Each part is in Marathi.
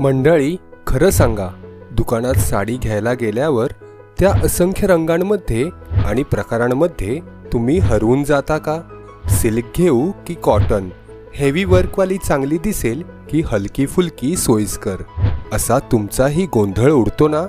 मंडळी खरं सांगा दुकानात साडी घ्यायला गेल्यावर त्या असंख्य रंगांमध्ये आणि प्रकारांमध्ये तुम्ही हरवून जाता का? सिल्क घेऊ की कॉटन? हेवी वर्कवाली चांगली दिसेल की हलकी फुलकी सोयीस्कर? असा तुमचाही गोंधळ उडतो ना?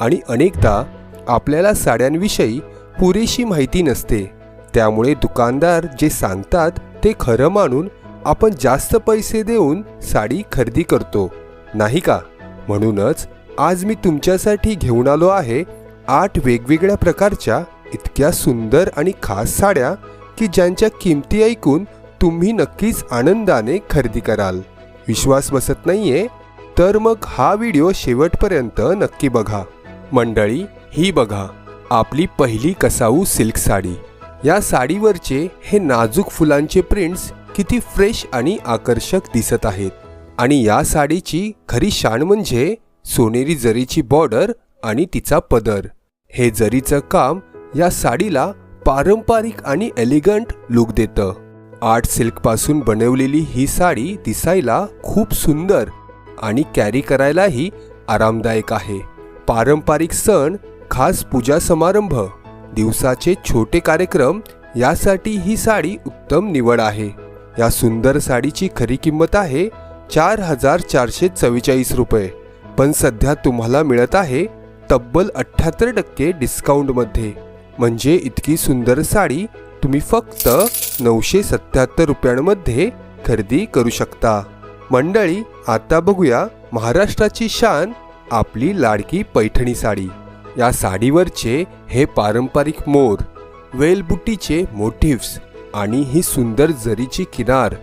आणि अनेकदा आपल्याला साड्यांविषयी पुरेशी माहिती नसते. त्यामुळे दुकानदार जे सांगतात ते खरं मानून आपण जास्त पैसे देऊन साडी खरेदी करतो. नाही का? म्हणूनच आज मी तुमच्यासाठी घेऊन आलो आहे आठ वेगवेगळ्या प्रकारच्या इतक्या सुंदर आणि खास साड्या की ज्यांच्या किमती ऐकून तुम्ही नक्कीच आनंदाने खरेदी कराल. विश्वास बसत नाहीये? तर मग हा व्हिडिओ शेवटपर्यंत नक्की बघा. मंडळी ही बघा आपली पहिली कसाऊ सिल्क साडी. या साडीवरचे हे नाजूक फुलांचे प्रिंट्स किती फ्रेश आणि आकर्षक दिसत आहेत. आणि या साडीची खरी शान म्हणजे सोनेरी जरीची बॉर्डर आणि तिचा पदर. हे जरीचं काम या साडीला पारंपरिक आणि एलिगंट लुक देतं. आर्ट सिल्कपासून बनवलेली ही साडी दिसायला खूप सुंदर आणि कॅरी करायलाही आरामदायक आहे. पारंपरिक सण खास पूजा समारंभ दिवसाचे छोटे कार्यक्रम यासाठी ही साडी उत्तम निवड आहे. या सुंदर साडीची खरी किंमत आहे चार हजार चारशे चव्वेचाळीस रुपये. पण सध्या तुम्हाला मिळत आहे तब्बल अठ्ठ्याहत्तर टक्के डिस्काउंटमध्ये. म्हणजे इतकी सुंदर साडी तुम्ही फक्त नऊशे सत्याहत्तर रुपयांमध्ये खरेदी करू शकता. मंडळी आता बघूया महाराष्ट्राची शान आपली लाडकी पैठणी साडी. या साडीवरचे हे पारंपरिक मोर वेलबुटीचे मोटिव्स आणि ही सुंदर जरीची किनार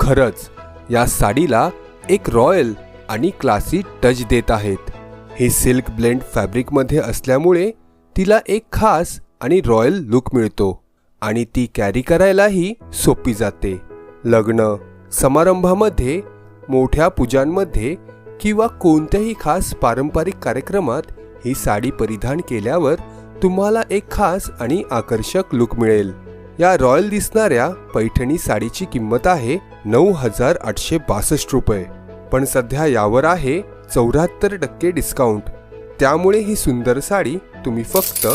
खरंच या साडीला एक रॉयल आणि क्लासी टच देत आहेत. हे सिल्क ब्लेंड फॅब्रिकमध्ये असल्यामुळे तिला एक खास आणि रॉयल लुक मिळतो आणि ती कॅरी करायलाही सोपी जाते. लग्न समारंभामध्ये मोठ्या पूजांमध्ये किंवा कोणत्याही खास पारंपरिक कार्यक्रमात ही साडी परिधान केल्यावर तुम्हाला एक खास आणि आकर्षक लुक मिळेल. या रॉयल दिसणाऱ्या पैठणी साडीची किंमत आहे नऊ हजार आठशे बासष्ट रुपये. पण सध्या यावर आहे चौऱ्याहत्तर टक्के डिस्काउंट. त्यामुळे ही सुंदर साडी तुम्ही फक्त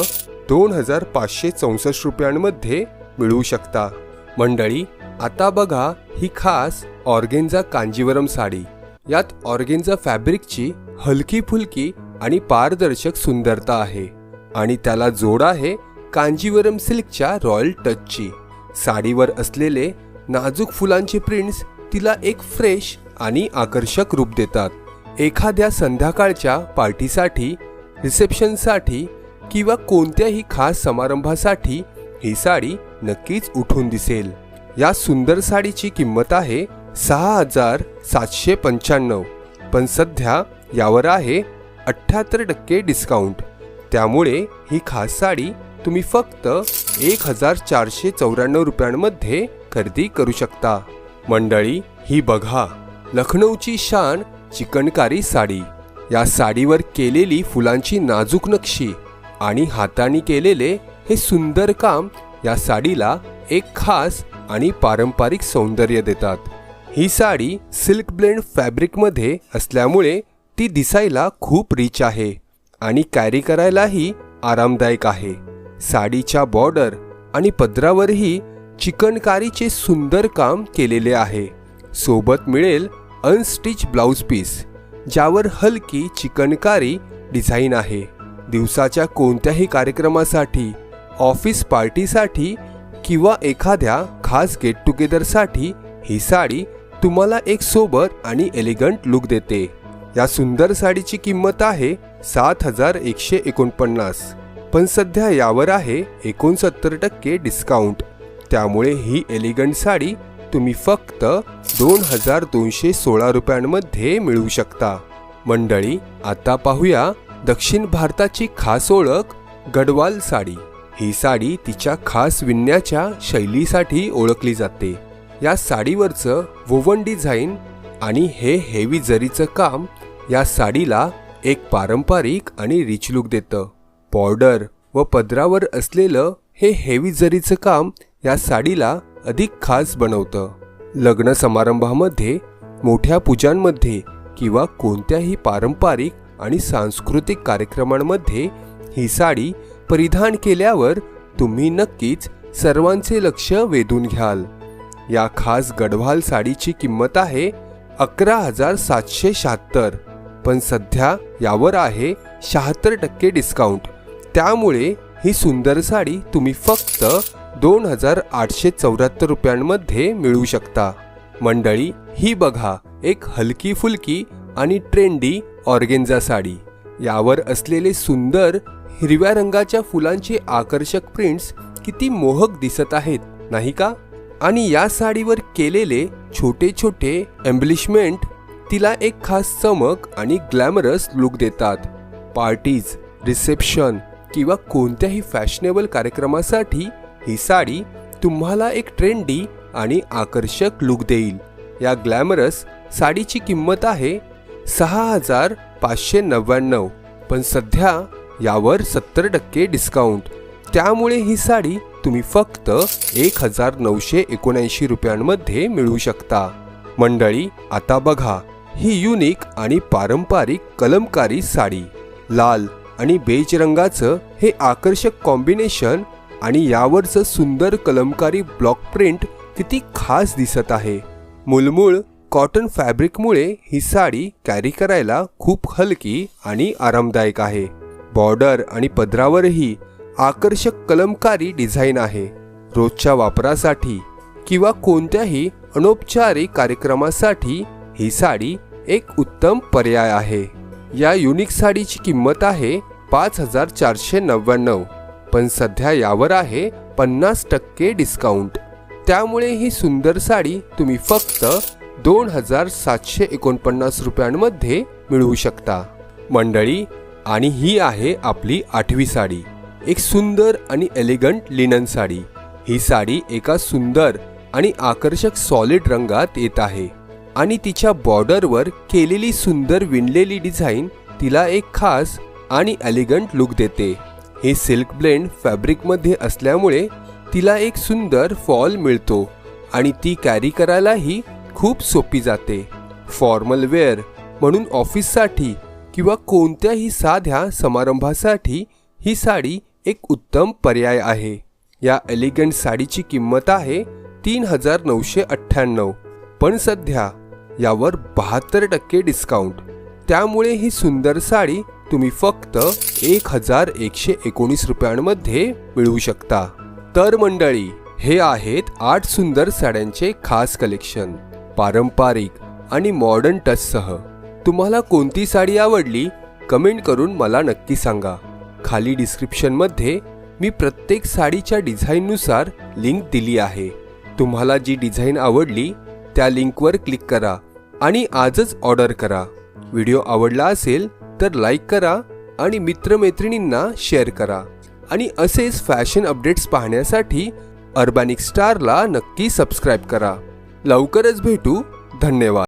दोन हजार पाचशे चौसष्ट रुपयांमध्ये मिळवू शकता. मंडळी आता बघा ही खास ऑर्गेन्झा कांजीवरम साडी. यात ऑर्गेन्झा फॅब्रिकची हलकी फुलकी आणि पारदर्शक सुंदरता आहे आणि त्याला जोड आहे कांजीवरम सिल्कच्या रॉयल टचची. साडीवर असलेले नाजूक फुलांचे प्रिंट्स तिला एक फ्रेश आणि आकर्षक रूप देतात. एखाद्या संध्याकाळच्या पार्टीसाठी रिसेप्शनसाठी किंवा कोणत्याही खास समारंभासाठी ही साडी नक्कीच उठून दिसेल. या सुंदर साडीची किंमत आहे सहा हजार सातशे पंच्याण्णव. पण सध्या यावर आहे अठ्ठ्याहत्तर टक्के डिस्काउंट त्यामुळे ही खास साडी तुम्ही फक्त एक हजार चारशे चौऱ्याण्णव रुपयांमध्ये खरेदी करू शकता. मंडळी ही बघा. लखनौची शान चिकणकारी साडी. या साडीवर केलेली फुलांची नाजूक नक्षी आणि हाताने केलेले हे सुंदर काम या साडीला एक खास आणि पारंपरिक सौंदर्य देतात. ही साडी सिल्क ब्लेंड फॅब्रिकमध्ये असल्यामुळे ती दिसायला खूप रिच आहे आणि कॅरी करायलाही आरामदायक आहे. साडीच्या बॉर्डर आणि पदरावरही चिकनकारीचे सुंदर काम केलेले आहे. सोबत मिळेल अनस्टिच ब्लाऊज पीस ज्यावर हलकी चिकनकारी डिझाईन आहे. दिवसाच्या कोणत्याही कार्यक्रमासाठी ऑफिस पार्टीसाठी किंवा एखाद्या खास गेट टुगेदरसाठी ही साडी तुम्हाला एक सोबर आणि एलिगंट लुक देते. या सुंदर साडीची किंमत आहे सात हजार एकशे एकोणपन्नास. पण सध्या यावर आहे एकोणसत्तर टक्के डिस्काउंट त्यामुळे ही एलिगंट साडी तुम्ही फक्त दोन हजार दोनशे सोळा रुपयांमध्ये मिळवू शकता. मंडळी आता पाहूया दक्षिण भारताची खास ओळख गडवाल साडी. ही साडी तिच्या खास विणण्याच्या शैलीसाठी ओळखली जाते. या साडीवरचं वोवन डिझाईन आणि हे हेवी जरीचं काम या साडीला एक पारंपरिक आणि रिच लुक देतं. बॉर्डर व पदरावर असलेलं हे हेवी जरीचं काम या साडीला अधिक खास बनवतं. लग्न समारंभामध्ये मोठ्या पूजांमध्ये किंवा कोणत्याही पारंपरिक आणि सांस्कृतिक कार्यक्रमांमध्ये ही साडी परिधान केल्यावर तुम्ही नक्कीच सर्वांचे लक्ष वेधून घ्याल. या खास गढवाल साडीची किंमत आहे अकरा हजार सातशे शहात्तर पण सध्या यावर आहे शहात्तर टक्के डिस्काउंट त्यामुळे ही सुंदर साडी तुम्ही फक्त दोन हजार आठशे चौऱ्याहत्तर रुपयांमध्ये मिळवू शकता. मंडळी ही बघा एक हलकी फुलकी आणि ट्रेंडी ऑर्गेन्झा साडी. यावर असलेले सुंदर हिरव्या रंगाच्या फुलांचे आकर्षक प्रिंट्स किती मोहक दिसत आहेत नाही का? आणि या साडीवर केलेले छोटे छोटे एम्ब्लिशमेंट तिला एक खास चमक आणि ग्लॅमरस लुक देतात. पार्टीज रिसेप्शन किंवा कोणत्याही फॅशनेबल कार्यक्रमासाठी ही साडी तुम्हाला एक ट्रेंडी आणि आकर्षक लुक देईल. या ग्लॅमरस साडीची किंमत आहे सहा हजार पाचशे नव्याण्णव पण सध्या यावर सत्तर टक्के डिस्काउंट. त्यामुळे ही साडी तुम्ही फक्त एक हजार नऊशे एकोणऐंशी रुपयांमध्ये मिळू शकता. मंडळी आता बघा ही युनिक आणि पारंपरिक कलमकारी साडी. लाल आणि बेज रंगाचं हे आकर्षक कॉम्बिनेशन आणि यावरचं सुंदर कलमकारी ब्लॉक प्रिंट किती खास दिसत आहे. मुलमूळ कॉटन फॅब्रिकमुळे ही साडी कॅरी करायला खूप हलकी आणि आरामदायक आहे. बॉर्डर आणि पदरावरही आकर्षक कलमकारी डिझाईन आहे. रोजच्या वापरासाठी किंवा कोणत्याही अनौपचारिक कार्यक्रमासाठी ही साडी एक उत्तम पर्याय आहे. या युनिक साडीची किंमत आहे पाच हजार चारशे नव्याण्णव. पण सध्या यावर आहे पन्नास टक्के डिस्काउंट त्यामुळे ही सुंदर साडी तुम्ही फक्त दोन हजार सातशे एकोणपन्नास रुपयांमध्ये मिळवू शकता. मंडळी आणि ही आहे आपली आठवी साडी. एक सुंदर आणि एलिगंट लिनन साडी. ही साडी एका सुंदर आणि आकर्षक सॉलिड रंगात येत आहे. आणि तिच्या बॉर्डरवर केलेली सुंदर विणलेली डिझाईन तिला एक खास आणि एलिगंट लुक देते. हे सिल्क ब्लेंड फॅब्रिकमध्ये असल्यामुळे तिला एक सुंदर फॉल मिळतो आणि ती कॅरी करायलाही खूप सोपी जाते. फॉर्मल वेअर म्हणून ऑफिससाठी किंवा कोणत्याही साध्या समारंभासाठी ही साडी एक उत्तम पर्याय आहे. या एलिगंट साडीची किंमत आहे तीन हजार नऊशे अठ्ठ्याण्णव. पण सध्या यावर बहात्तर टक्के डिस्काउंट त्यामुळे ही सुंदर साडी तुम्ही फक्त एक हजार एकशे एकोणीस रुपयांमध्ये मिळवू शकता. तर मंडळी हे आहेत आठ सुंदर साड्यांचे खास कलेक्शन पारंपरिक आणि मॉडर्न टचसह तुम्हाला कोणती साडी आवडली कमेंट करून मला नक्की सांगा. खाली डिस्क्रिप्शनमध्ये मी प्रत्येक साडीच्या डिझाईननुसार लिंक दिली आहे. तुम्हाला जी डिझाईन आवडली त्या लिंकवर क्लिक करा आणि आजच ऑर्डर करा. व्हिडिओ आवडला असेल तर लाईक करा आणि मित्रमैत्रिणींना शेअर करा. आणि असेच फॅशन अपडेट्स पाहण्यासाठी अर्बॅनिक स्टारला नक्की सबस्क्राईब करा. लवकरच भेटू. धन्यवाद.